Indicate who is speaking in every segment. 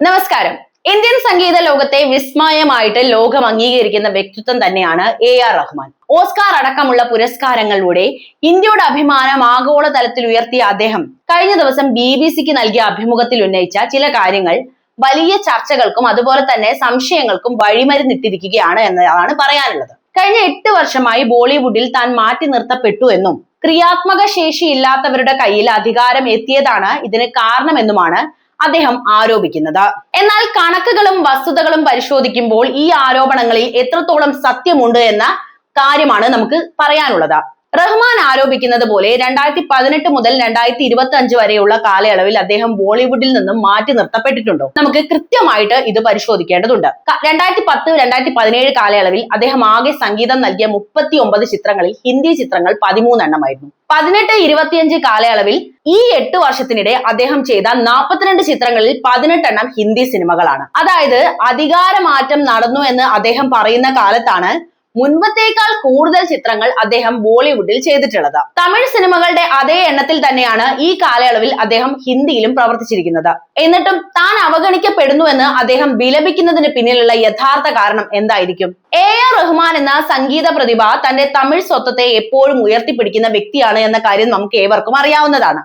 Speaker 1: നമസ്കാരം. ഇന്ത്യൻ സംഗീത ലോകത്തെ വിസ്മയമായിട്ട് ലോകം അംഗീകരിക്കുന്ന വ്യക്തിത്വം തന്നെയാണ് എ ആർ റഹ്മാൻ. ഓസ്കാർ അടക്കമുള്ള പുരസ്കാരങ്ങളിലൂടെ ഇന്ത്യയുടെ അഭിമാനം ആഗോള തലത്തിൽ ഉയർത്തിയ അദ്ദേഹം കഴിഞ്ഞ ദിവസം ബി ബി സിക്ക് നൽകിയ അഭിമുഖത്തിൽ ഉന്നയിച്ച ചില കാര്യങ്ങൾ വലിയ ചർച്ചകൾക്കും അതുപോലെ തന്നെ സംശയങ്ങൾക്കും വഴിമരുന്നിട്ടിരിക്കുകയാണ് എന്നതാണ് പറയാനുള്ളത്. കഴിഞ്ഞ എട്ട് വർഷമായി ബോളിവുഡിൽ താൻ മാറ്റി നിർത്തപ്പെട്ടു എന്നും ക്രിയാത്മക ശേഷി ഇല്ലാത്തവരുടെ കയ്യിൽ അധികാരം എത്തിയതാണ് ഇതിന് കാരണമെന്നുമാണ് അദ്ദേഹം ആരോപിക്കുന്നത്. എന്നാൽ കണക്കുകളും വസ്തുതകളും പരിശോധിക്കുമ്പോൾ ഈ ആരോപണങ്ങളിൽ എത്രത്തോളം സത്യമുണ്ട് എന്ന കാര്യമാണ് നമുക്ക് പറയാനുള്ളത്. റഹ്മാൻ ആരോപിക്കുന്നത് പോലെ രണ്ടായിരത്തി പതിനെട്ട് മുതൽ രണ്ടായിരത്തി ഇരുപത്തി അഞ്ച് വരെയുള്ള കാലയളവിൽ അദ്ദേഹം ബോളിവുഡിൽ നിന്നും മാറ്റി നിർത്തപ്പെട്ടിട്ടുണ്ടോ? നമുക്ക് കൃത്യമായിട്ട് ഇത് പരിശോധിക്കേണ്ടതുണ്ട്. രണ്ടായിരത്തി പത്ത് രണ്ടായിരത്തി പതിനേഴ് കാലയളവിൽ അദ്ദേഹം ആകെ സംഗീതം നൽകിയ മുപ്പത്തി ഒമ്പത് ചിത്രങ്ങളിൽ ഹിന്ദി ചിത്രങ്ങൾ പതിമൂന്നെണ്ണമായിരുന്നു. പതിനെട്ട് ഇരുപത്തിയഞ്ച് കാലയളവിൽ ഈ എട്ട് വർഷത്തിനിടെ അദ്ദേഹം ചെയ്ത നാൽപ്പത്തിരണ്ട് ചിത്രങ്ങളിൽ പതിനെട്ടെണ്ണം ഹിന്ദി സിനിമകളാണ്. അതായത് അധികാരമാറ്റം നടന്നു എന്ന് അദ്ദേഹം പറയുന്ന കാലത്താണ് മുൻപത്തേക്കാൾ കൂടുതൽ ചിത്രങ്ങൾ അദ്ദേഹം ബോളിവുഡിൽ ചെയ്തിട്ടുള്ളത്. തമിഴ് സിനിമകളുടെ അതേ എണ്ണത്തിൽ തന്നെയാണ് ഈ കാലയളവിൽ അദ്ദേഹം ഹിന്ദിയിലും പ്രവർത്തിച്ചിരിക്കുന്നത്. എന്നിട്ടും താൻ അവഗണിക്കപ്പെടുന്നുവെന്ന് അദ്ദേഹം വിലപിക്കുന്നതിന് പിന്നിലുള്ള യഥാർത്ഥ കാരണം എന്തായിരിക്കും? എ ആർ റഹ്മാൻ എന്ന സംഗീത പ്രതിഭ തന്റെ തമിഴ് സ്വത്വത്തെ എപ്പോഴും ഉയർത്തിപ്പിടിക്കുന്ന വ്യക്തിയാണ് എന്ന കാര്യം നമുക്ക് ഏവർക്കും അറിയാവുന്നതാണ്.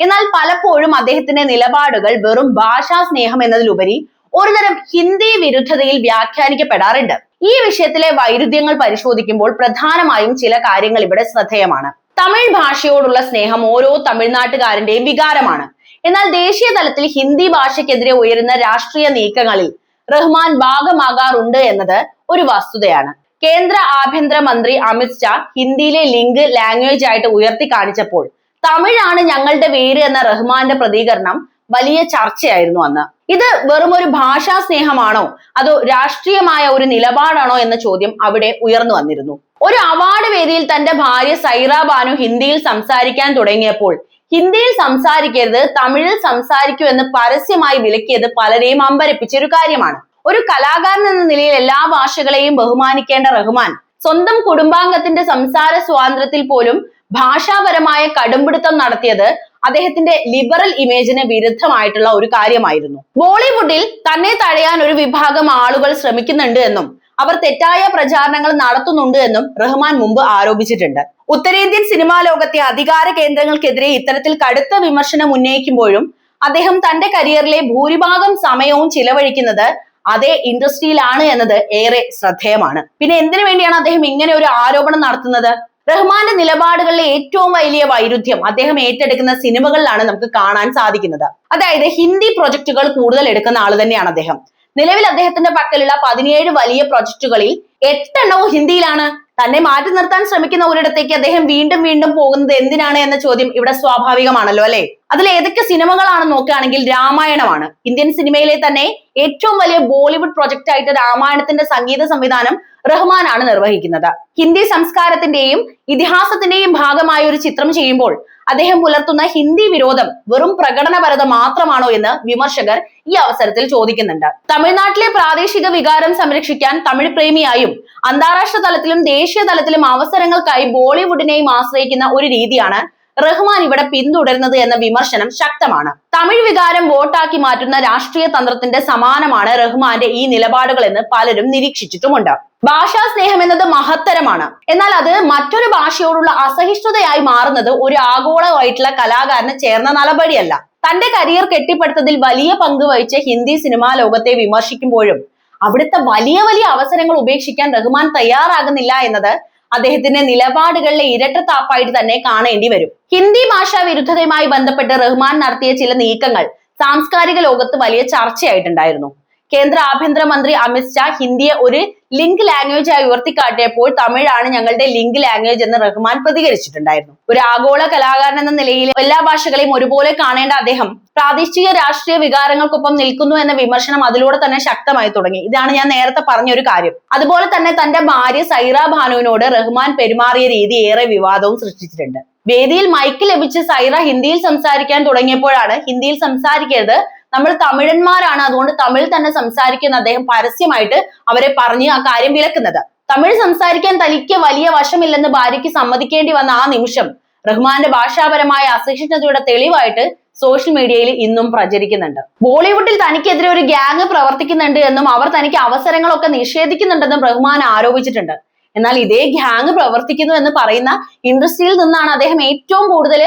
Speaker 1: എന്നാൽ പലപ്പോഴും അദ്ദേഹത്തിന്റെ നിലപാടുകൾ വെറും ഭാഷാ സ്നേഹം എന്നതിലുപരി ഒരുതരം ഹിന്ദി വിരുദ്ധതയിൽ വ്യാഖ്യാനിക്കപ്പെടാറുണ്ട്. ഈ വിഷയത്തിലെ വൈരുദ്ധ്യങ്ങൾ പരിശോധിക്കുമ്പോൾ പ്രധാനമായും ചില കാര്യങ്ങൾ ഇവിടെ ശ്രദ്ധേയമാണ്. തമിഴ് ഭാഷയോടുള്ള സ്നേഹം ഓരോ തമിഴ്നാട്ടുകാരന്റെയും വികാരമാണ്. എന്നാൽ ദേശീയ തലത്തിൽ ഹിന്ദി ഭാഷയ്ക്കെതിരെ ഉയരുന്ന രാഷ്ട്രീയ നീക്കങ്ങളിൽ റഹ്മാൻ ഭാഗമാകാറുണ്ട് എന്നത് ഒരു വസ്തുതയാണ്. കേന്ദ്ര ആഭ്യന്തര മന്ത്രി അമിത് ഷാ ഹിന്ദിയിലെ ലിങ്ക് ലാംഗ്വേജ് ആയിട്ട് ഉയർത്തി കാണിച്ചപ്പോൾ തമിഴാണ് ഞങ്ങളുടെ വേര് എന്ന റഹ്മാന്റെ പ്രതികരണം വലിയ ചർച്ചയായിരുന്നു അന്ന്. ഇത് വെറും ഒരു ഭാഷാ സ്നേഹമാണോ അതോ രാഷ്ട്രീയമായ ഒരു നിലപാടാണോ എന്ന ചോദ്യം അവിടെ ഉയർന്നു വന്നിരുന്നു. ഒരു അവാർഡ് വേദിയിൽ തന്റെ ഭാര്യ സൈറ ബാനു ഹിന്ദിയിൽ സംസാരിക്കാൻ തുടങ്ങിയപ്പോൾ ഹിന്ദിയിൽ സംസാരിക്കരുത് തമിഴിൽ സംസാരിക്കൂ എന്ന് പരസ്യമായി വിലക്കിയത് പലരെയും അമ്പരപ്പിച്ച ഒരു കാര്യമാണ്. ഒരു കലാകാരൻ എന്ന നിലയിൽ എല്ലാ ഭാഷകളെയും ബഹുമാനിക്കേണ്ട റഹ്മാൻ സ്വന്തം കുടുംബാംഗത്തിന്റെ സംസാര സ്വാതന്ത്ര്യത്തിൽ പോലും ഭാഷാപരമായ കടുംപിടുത്തം നടത്തിയത് അദ്ദേഹത്തിന്റെ ലിബറൽ ഇമേജിന് വിരുദ്ധമായിട്ടുള്ള ഒരു കാര്യമായിരുന്നു. ബോളിവുഡിൽ തന്നെ തഴയാൻ ഒരു വിഭാഗം ആളുകൾ ശ്രമിക്കുന്നുണ്ട് എന്നും അവർ തെറ്റായ പ്രചാരണങ്ങൾ നടത്തുന്നുണ്ട് എന്നും റഹ്മാൻ മുമ്പ് ആരോപിച്ചിട്ടുണ്ട്. ഉത്തരേന്ത്യൻ സിനിമാ ലോകത്തെ അധികാര കേന്ദ്രങ്ങൾക്കെതിരെ ഇത്തരത്തിൽ കടുത്ത വിമർശനം ഉന്നയിക്കുമ്പോഴും അദ്ദേഹം തന്റെ കരിയറിലെ ഭൂരിഭാഗം സമയവും ചിലവഴിക്കുന്നത് അതേ ഇൻഡസ്ട്രിയിലാണ് എന്നത് ഏറെ ശ്രദ്ധേയമാണ്. പിന്നെ എന്തിനു വേണ്ടിയാണ് അദ്ദേഹം ഇങ്ങനെ ഒരു ആരോപണം നടത്തുന്നത്? റഹ്മാന്റെ നിലപാടുകളിലെ ഏറ്റവും വലിയ വൈരുദ്ധ്യം അദ്ദേഹം ഏറ്റെടുക്കുന്ന സിനിമകളിലാണ് നമുക്ക് കാണാൻ സാധിക്കുന്നത്. അതായത് ഹിന്ദി പ്രൊജക്ടുകൾ കൂടുതൽ എടുക്കുന്ന ആൾ തന്നെയാണ് അദ്ദേഹം. നിലവിൽ അദ്ദേഹത്തിന്റെ പക്കലുള്ള പതിനേഴ് വലിയ പ്രൊജക്ടുകളിൽ എട്ടെണ്ണവും ഹിന്ദിയിലാണ്. തന്നെ മാറ്റി നിർത്താൻ ശ്രമിക്കുന്ന ഒരിടത്തേക്ക് അദ്ദേഹം വീണ്ടും വീണ്ടും പോകുന്നത് എന്തിനാണ് എന്ന ചോദ്യം ഇവിടെ സ്വാഭാവികമാണല്ലോ അല്ലെ? അതിൽ ഏതൊക്കെ സിനിമകളാണ് നോക്കുകയാണെങ്കിൽ രാമായണമാണ്. ഇന്ത്യൻ സിനിമയിലെ തന്നെ ഏറ്റവും വലിയ ബോളിവുഡ് പ്രൊജക്ട് ആയിട്ട് രാമായണത്തിന്റെ സംഗീത സംവിധാനം റഹ്മാനാണ് നിർവഹിക്കുന്നത്. ഹിന്ദി സംസ്കാരത്തിന്റെയും ഇതിഹാസത്തിന്റെയും ഭാഗമായ ഒരു ചിത്രം ചെയ്യുമ്പോൾ അദ്ദേഹം പുലർത്തുന്ന ഹിന്ദി വിരോധം വെറും പ്രകടനപരത മാത്രമാണോ എന്ന് വിമർശകർ ഈ അവസരത്തിൽ ചോദിക്കുന്നുണ്ട്. തമിഴ്നാട്ടിലെ പ്രാദേശിക വികാരം സംരക്ഷിക്കാൻ തമിഴ് പ്രേമിയായും അന്താരാഷ്ട്ര തലത്തിലും ദേശീയ തലത്തിലും അവസരങ്ങൾക്കായി ബോളിവുഡിനെയും ആശ്രയിക്കുന്ന ഒരു രീതിയാണ് റഹ്മാൻ ഇവിടെ പിന്തുടരുന്നത് എന്ന വിമർശനം ശക്തമാണ്. തമിഴ് വികാരം വോട്ടാക്കി മാറ്റുന്ന രാഷ്ട്രീയ തന്ത്രത്തിന്റെ സമാനമാണ് റഹ്മാന്റെ ഈ നിലപാടുകൾ എന്ന് പലരും നിരീക്ഷിച്ചിട്ടുമുണ്ട്. ഭാഷാ സ്നേഹം എന്നത് മഹത്തരമാണ്. എന്നാൽ അത് മറ്റൊരു ഭാഷയോടുള്ള അസഹിഷ്ണുതയായി മാറുന്നത് ഒരു ആഗോളമായിട്ടുള്ള കലാകാരന് ചേർന്ന നടപടിയല്ല. തന്റെ കരിയർ കെട്ടിപ്പടുത്തതിൽ വലിയ പങ്ക് വഹിച്ച ഹിന്ദി സിനിമാ ലോകത്തെ വിമർശിക്കുമ്പോഴും അവിടുത്തെ വലിയ വലിയ അവസരങ്ങൾ ഉപേക്ഷിക്കാൻ റഹ്മാൻ തയ്യാറാകുന്നില്ല എന്നത് അദ്ദേഹത്തിന്റെ നിലപാടുകളിലെ ഇരട്ടത്താപ്പായിട്ട് തന്നെ കാണേണ്ടി വരും. ഹിന്ദി ഭാഷാ വിരുദ്ധതയുമായി ബന്ധപ്പെട്ട് റഹ്മാൻ നടത്തിയ ചില നീക്കങ്ങൾ സാംസ്കാരിക ലോകത്ത് വലിയ ചർച്ചയായിട്ടുണ്ടായിരുന്നു. കേന്ദ്ര ആഭ്യന്തര മന്ത്രി അമിത് ഷാ ഹിന്ദിയെ ഒരു ലിങ്ക് ലാംഗ്വേജ് ആയി ഉയർത്തിക്കാട്ടിയപ്പോൾ തമിഴാണ് ഞങ്ങളുടെ ലിങ്ക് ലാംഗ്വേജ് എന്ന് റഹ്മാൻ പ്രതികരിച്ചിട്ടുണ്ടായിരുന്നു. ഒരു ആഗോള കലാകാരൻ എന്ന നിലയിൽ എല്ലാ ഭാഷകളെയും ഒരുപോലെ കാണേണ്ട അദ്ദേഹം പ്രാദേശിക രാഷ്ട്രീയ വികാരങ്ങൾക്കൊപ്പം നിൽക്കുന്നു എന്ന വിമർശനം അതിലൂടെ തന്നെ ശക്തമായി തുടങ്ങി. ഇതാണ് ഞാൻ നേരത്തെ പറഞ്ഞ ഒരു കാര്യം. അതുപോലെ തന്നെ തന്റെ ഭാര്യ സൈറ ഭാനുവിനോട് റഹ്മാൻ പെരുമാറിയ രീതി ഏറെ വിവാദവും സൃഷ്ടിച്ചിട്ടുണ്ട്. വേദിയിൽ മൈക്ക് ലഭിച്ച് സൈറ ഹിന്ദിയിൽ സംസാരിക്കാൻ തുടങ്ങിയപ്പോഴാണ് ഹിന്ദിയിൽ സംസാരിക്കരുത് നമ്മൾ തമിഴന്മാരാണ് അതുകൊണ്ട് തമിഴ് തന്നെ സംസാരിക്കുന്ന അദ്ദേഹം പരസ്യമായിട്ട് അവരെ പറഞ്ഞ് ആ കാര്യം വിലക്കുന്നത്. തമിഴ് സംസാരിക്കാൻ തനിക്ക് വലിയ വശമില്ലെന്ന് ഭാര്യയ്ക്ക് സമ്മതിക്കേണ്ടി വന്ന ആ നിമിഷം റഹ്മാന്റെ ഭാഷാപരമായ അസഹിഷ്ണുതയുടെ തെളിവായിട്ട് സോഷ്യൽ മീഡിയയിൽ ഇന്നും പ്രചരിക്കുന്നുണ്ട്. ബോളിവുഡിൽ തനിക്കെതിരെ ഒരു ഗ്യാങ് പ്രവർത്തിക്കുന്നുണ്ട് എന്നും അവർ തനിക്ക് അവസരങ്ങളൊക്കെ നിഷേധിക്കുന്നുണ്ടെന്നും റഹ്മാൻ ആരോപിച്ചിട്ടുണ്ട്. എന്നാൽ ഇതേ ഗ്യാങ് പ്രവർത്തിക്കുന്നു എന്ന് പറയുന്ന ഇൻഡസ്ട്രിയിൽ നിന്നാണ് അദ്ദേഹം ഏറ്റവും കൂടുതൽ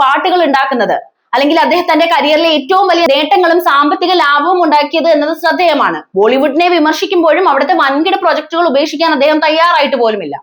Speaker 1: പാട്ടുകൾ ഉണ്ടാക്കുന്നത്. അല്ലെങ്കിൽ അദ്ദേഹത്തിന്റെ തന്റെ കരിയറിലെ ഏറ്റവും വലിയ നേട്ടങ്ങളും സാമ്പത്തിക ലാഭവും ഉണ്ടാക്കിയത് എന്നത് ശ്രദ്ധേയമാണ്. ബോളിവുഡിനെ വിമർശിക്കുമ്പോഴും അവിടുത്തെ വൻകിട പ്രൊജക്ടുകൾ ഉപേക്ഷിക്കാൻ അദ്ദേഹം തയ്യാറായിട്ട് പോലുമില്ല.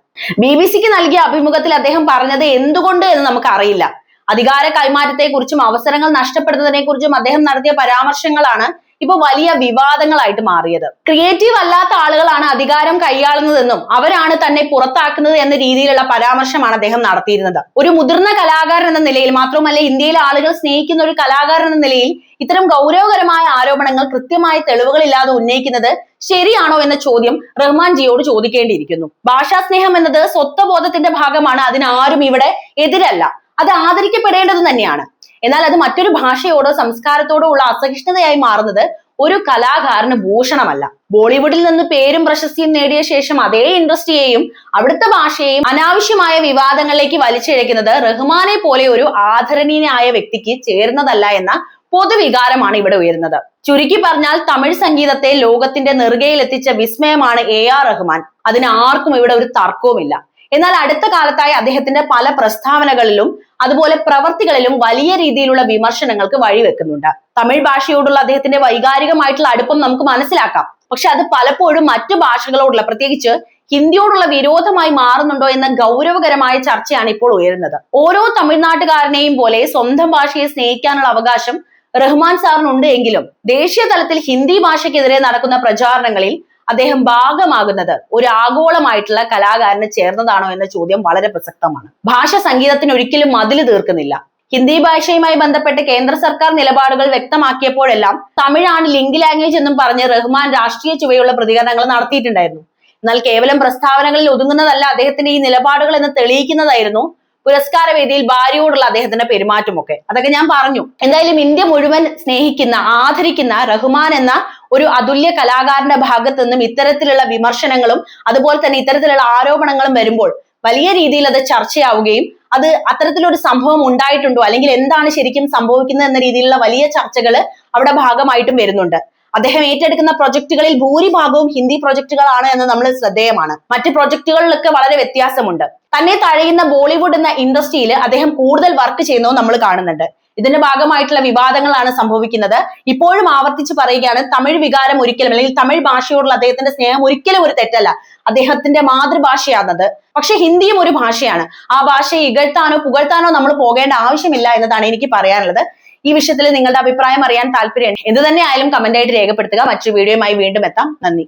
Speaker 1: ബി ബി സിക്ക് നൽകിയ അഭിമുഖത്തിൽ അദ്ദേഹം പറഞ്ഞത് എന്തുകൊണ്ട് എന്ന് നമുക്ക് അറിയില്ല അധികാര കൈമാറ്റത്തെക്കുറിച്ചും അവസരങ്ങൾ നഷ്ടപ്പെടുന്നതിനെ കുറിച്ചും അദ്ദേഹം നടത്തിയ പരാമർശങ്ങളാണ് ഇപ്പൊ വലിയ വിവാദങ്ങളായിട്ട് മാറിയത്. ക്രിയേറ്റീവ് അല്ലാത്ത ആളുകളാണ് അധികാരം കൈയാളുന്നതെന്നും അവരാണ് തന്നെ പുറത്താക്കുന്നത് എന്ന രീതിയിലുള്ള പരാമർശമാണ് അദ്ദേഹം നടത്തിയിരുന്നത്. ഒരു മുതിർന്ന കലാകാരൻ എന്ന നിലയിൽ മാത്രമല്ല ഇന്ത്യയിലെ ആളുകൾ സ്നേഹിക്കുന്ന ഒരു കലാകാരൻ എന്ന നിലയിൽ ഇത്തരം ഗൗരവകരമായ ആരോപണങ്ങൾ കൃത്യമായ തെളിവുകളില്ലാതെ ഉന്നയിക്കുന്നത് ശരിയാണോ എന്ന ചോദ്യം റഹ്മാൻ ജിയോട് ചോദിക്കേണ്ടിയിരിക്കുന്നു. ഭാഷാ സ്നേഹം എന്നത് സ്വത്വബോധത്തിന്റെ ഭാഗമാണ് അതിനാരും ഇവിടെ എതിരല്ല. അത് ആദരിക്കപ്പെടേണ്ടത് തന്നെയാണ്. എന്നാൽ അത് മറ്റൊരു ഭാഷയോടോ സംസ്കാരത്തോടോ ഉള്ള അസഹിഷ്ണുതയായി മാറുന്നത് ഒരു കലാകാരന് ഭൂഷണമല്ല. ബോളിവുഡിൽ നിന്ന് പേരും പ്രശസ്തിയും നേടിയ ശേഷം അതേ ഇൻഡസ്ട്രിയെയും അവിടുത്തെ ഭാഷയെയും അനാവശ്യമായ വിവാദങ്ങളിലേക്ക് വലിച്ചിഴക്കുന്നത് റഹ്മാനെ പോലെ ഒരു ആദരണീയനായ വ്യക്തിക്ക് ചേരുന്നതല്ല എന്ന പൊതുവികാരമാണ് ഇവിടെ ഉയരുന്നത്. ചുരുക്കി പറഞ്ഞാൽ തമിഴ് സംഗീതത്തെ ലോകത്തിന്റെ നെറുകയിൽ എത്തിച്ച വിസ്മയമാണ് എ ആർ റഹ്മാൻ. അതിന് ആർക്കും ഇവിടെ ഒരു തർക്കവുമില്ല. എന്നാൽ അടുത്ത കാലത്തായി അദ്ദേഹത്തിന്റെ പല പ്രസ്താവനകളിലും അതുപോലെ പ്രവർത്തികളിലും വലിയ രീതിയിലുള്ള വിമർശനങ്ങൾക്ക് വഴിവെക്കുന്നുണ്ട്. തമിഴ് ഭാഷയോടുള്ള അദ്ദേഹത്തിന്റെ വൈകാരികമായിട്ടുള്ള അടുപ്പം നമുക്ക് മനസ്സിലാക്കാം. പക്ഷെ അത് പലപ്പോഴും മറ്റു ഭാഷകളോടുള്ള പ്രത്യേകിച്ച് ഹിന്ദിയോടുള്ള വിരോധമായി മാറുന്നുണ്ടോ എന്ന ഗൗരവകരമായ ചർച്ചയാണ് ഇപ്പോൾ ഉയരുന്നത്. ഓരോ തമിഴ്നാട്ടുകാരനെയും പോലെ സ്വന്തം ഭാഷയെ സ്നേഹിക്കാനുള്ള അവകാശം റഹ്മാൻ സാറിനുണ്ട് എങ്കിലും ദേശീയ തലത്തിൽ ഹിന്ദി ഭാഷയ്ക്കെതിരെ നടക്കുന്ന പ്രചാരണങ്ങളിൽ അദ്ദേഹം ഭാഗമാകുന്നത് ഒരു ആഗോളമായിട്ടുള്ള കലാകാരന് ചേർന്നതാണോ എന്ന ചോദ്യം വളരെ പ്രസക്തമാണ്. ഭാഷ സംഗീതത്തിന് ഒരിക്കലും മതിൽ തീർക്കുന്നില്ല. ഹിന്ദി ഭാഷയുമായി ബന്ധപ്പെട്ട് കേന്ദ്ര സർക്കാർ നിലപാടുകൾ വ്യക്തമാക്കിയപ്പോഴെല്ലാം തമിഴാണ് ലിങ്ക് ലാംഗ്വേജ് എന്നും പറഞ്ഞ് റഹ്മാൻ രാഷ്ട്രീയ ചുവയുള്ള പ്രതികരണങ്ങൾ നടത്തിയിട്ടുണ്ടായിരുന്നു. എന്നാൽ കേവലം പ്രസ്താവനകളിൽ ഒതുങ്ങുന്നതല്ല അദ്ദേഹത്തിന്റെ ഈ നിലപാടുകൾ എന്ന് തെളിയിക്കുന്നതായിരുന്നു പുരസ്കാര വേദിയിൽ ഭാര്യയോടുള്ള അദ്ദേഹത്തിന്റെ പെരുമാറ്റമൊക്കെ. അതൊക്കെ ഞാൻ പറഞ്ഞു. എന്തായാലും ഇന്ത്യ മുഴുവൻ സ്നേഹിക്കുന്ന ആദരിക്കുന്ന റഹ്മാൻ എന്ന ഒരു അതുല്യ കലാകാരന്റെ ഭാഗത്തു നിന്നും ഇത്തരത്തിലുള്ള വിമർശനങ്ങളും അതുപോലെ തന്നെ ഇത്തരത്തിലുള്ള ആരോപണങ്ങളും വരുമ്പോൾ വലിയ രീതിയിൽ അത് ചർച്ചയാവുകയും അത് അത്തരത്തിലൊരു സംഭവം ഉണ്ടായിട്ടുണ്ടോ? അല്ലെങ്കിൽ എന്താണ് ശരിക്കും സംഭവിക്കുന്നത് എന്ന രീതിയിലുള്ള വലിയ ചർച്ചകൾ അവിടെ ഭാഗമായിട്ടും വരുന്നുണ്ട്. അദ്ദേഹം ഏറ്റെടുക്കുന്ന പ്രൊജക്ടുകളിൽ ഭൂരിഭാഗവും ഹിന്ദി പ്രൊജക്ടുകളാണ് എന്ന് നമ്മൾ ശ്രദ്ധേയമാണ്. മറ്റ് പ്രൊജക്ടുകളിലൊക്കെ വളരെ വ്യത്യാസമുണ്ട്. തന്നെ തഴയുന്ന ബോളിവുഡ് എന്ന ഇൻഡസ്ട്രിയിൽ അദ്ദേഹം കൂടുതൽ വർക്ക് ചെയ്യുന്നതും നമ്മൾ കാണുന്നുണ്ട്. ഇതിന്റെ ഭാഗമായിട്ടുള്ള വിവാദങ്ങളാണ് സംഭവിക്കുന്നത്. ഇപ്പോഴും ആവർത്തിച്ച് പറയുകയാണ് തമിഴ് വികാരം ഒരിക്കലും അല്ലെങ്കിൽ തമിഴ് ഭാഷയോടുള്ള അദ്ദേഹത്തിന്റെ സ്നേഹം ഒരിക്കലും ഒരു തെറ്റല്ല. അദ്ദേഹത്തിന്റെ മാതൃഭാഷയാണത്. പക്ഷെ ഹിന്ദിയും ഒരു ഭാഷയാണ്. ആ ഭാഷയെ ഇകഴ്ത്താനോ പുകഴ്ത്താനോ നമ്മൾ പോകേണ്ട ആവശ്യമില്ല എന്നതാണ് എനിക്ക് പറയാനുള്ളത്. ഈ വിഷയത്തിൽ നിങ്ങളുടെ അഭിപ്രായം അറിയാൻ താല്പര്യം എന്ത് തന്നെ ആയാലും കമന്റ് ആയിട്ട് രേഖപ്പെടുത്തുക. മറ്റൊരു വീഡിയോയുമായി വീണ്ടും എത്താം. നന്ദി.